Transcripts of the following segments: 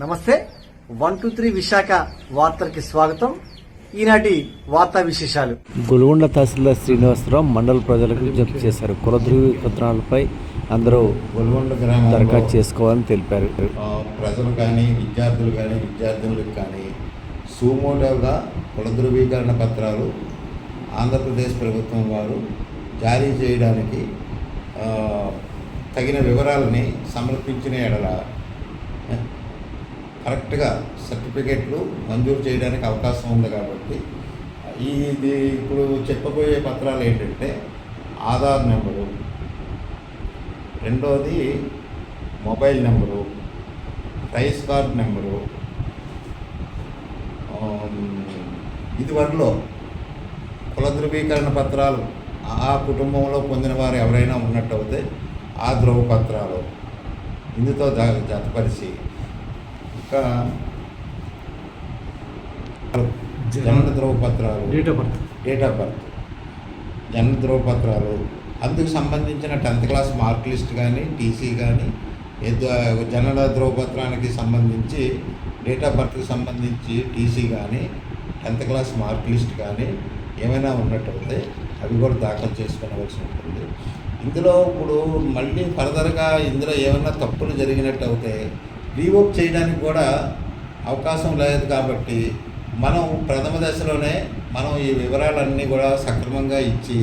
నమస్తే. One two three Visakha వార్తలకి స్వాగతం. ఈనాటి వార్తా విశేషాలు. గొలుగొండ తహసీల్దార్ శ్రీనివాసరావు మండల ప్రజలకు విజ్ఞప్తి చేశారు. కుల ధృవీకరణలపై అందరూ గొల్గొండ గ్రామంలో దరఖాస్తు చేసుకోవాలని తెలిపారు. ప్రజలు కానీ విద్యార్థులు కానీ విద్యార్థినులకు కానీ సుమోటోగా కుల ధృవీకరణ పత్రాలు ఆంధ్రప్రదేశ్ ప్రభుత్వం వారు జారీ చేయడానికి తగిన వివరాలని సమర్పించిన ఎడల కరెక్ట్గా సర్టిఫికేట్లు మంజూరు చేయడానికి అవకాశం ఉంది కాబట్టి ఇది ఇప్పుడు చెప్పబోయే పత్రాలు ఏంటంటే ఆధార్ నెంబరు. రెండోది mobile number. Rice card number. ఇది ఇదివరలో కుల ధృవీకరణ పత్రాలు ఆ కుటుంబంలో పొందిన వారు ఎవరైనా ఉన్నట్టయితే ఆ ధ్రువపత్రాలు ఇందుతో జ- జతపరిచి ఇంకా జనన ధ్రువపత్రాలు date of birth date of birth జన్మ ధ్రువపత్రాలు అందుకు సంబంధించిన టెన్త్ క్లాస్ మార్క్ లిస్ట్ కానీ టీసీ కానీ జనన ధ్రువపత్రానికి సంబంధించి డేట్ ఆఫ్ బర్త్కి సంబంధించి టీసీ కానీ టెన్త్ క్లాస్ మార్క్ లిస్ట్ కానీ ఏమైనా ఉన్నట్టయితే అవి కూడా దాఖలు చేసుకోవలసి ఉంటుంది. ఇందులో ఇప్పుడు మళ్ళీ ఫర్దర్గా ఇందులో ఏమైనా తప్పులు జరిగినట్టు అయితే రీవోక్ చేయడానికి కూడా అవకాశం లేదు కాబట్టి మనం ప్రథమ దశలోనే మనం ఈ వివరాలన్నీ కూడా సక్రమంగా ఇచ్చి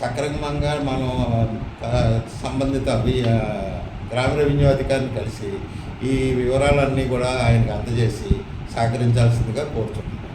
సక్రమంగా మనం సంబంధిత గ్రామ రెవెన్యూ అధికారిని కలిసి ఈ వివరాలన్నీ కూడా ఆయనకు అందజేసి సహకరించాల్సిందిగా కోరుతున్నాను